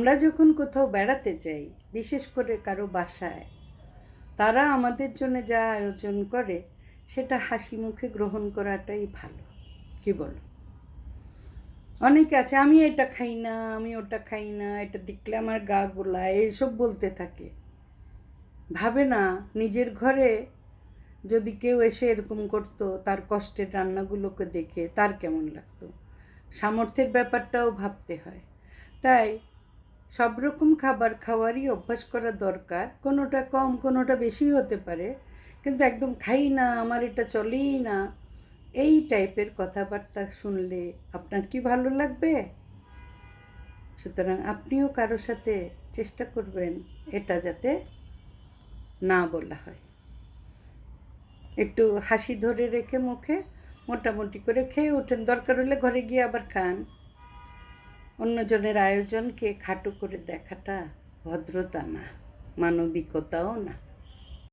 আমরা যখন কোথাও বেড়াতে যাই, বিশেষ করে কারও বাসায়, তারা আমাদের জন্য যা আয়োজন করে, সেটা হাসি মুখে গ্রহণ করাটাই ভালো। কি বলো? অনেকে আছে, আমি এটা খাই না, আমি ওটা খাই না, এটা দেখলে আমার গা গোলায় এইসব বলতে থাকে। ভাবে না, নিজের ঘরে যদি কেউ এসে এরকম করতো, তার কষ্টের রান্নাগুলোকে দেখে তার কেমন লাগতো। সামর্থ্যের ব্যাপারটাও ভাবতে হয়। তাই সব রকম খাবার খাওয়ারই অভ্যাস করা দরকার। কোনোটা কম, কোনোটা বেশি হতে পারে। কিন্তু একদম খাই না, আমার এটা চলেই না। এই টাইপের কথাবার্তা শুনলে আপনার কি ভালো লাগবে? সুতরাং আপনিও কারও সাথে চেষ্টা করবেন এটা যাতে না বলা হয়। একটু হাসি ধরে রেখে মুখে মোটামুটি করে খেয়ে ওঠেন। দরকার হলে ঘরে গিয়ে আবার খান। অন্যজনের আয়োজনকে খাটো করে দেখাটা ভদ্রতা না মানবিকতাও না।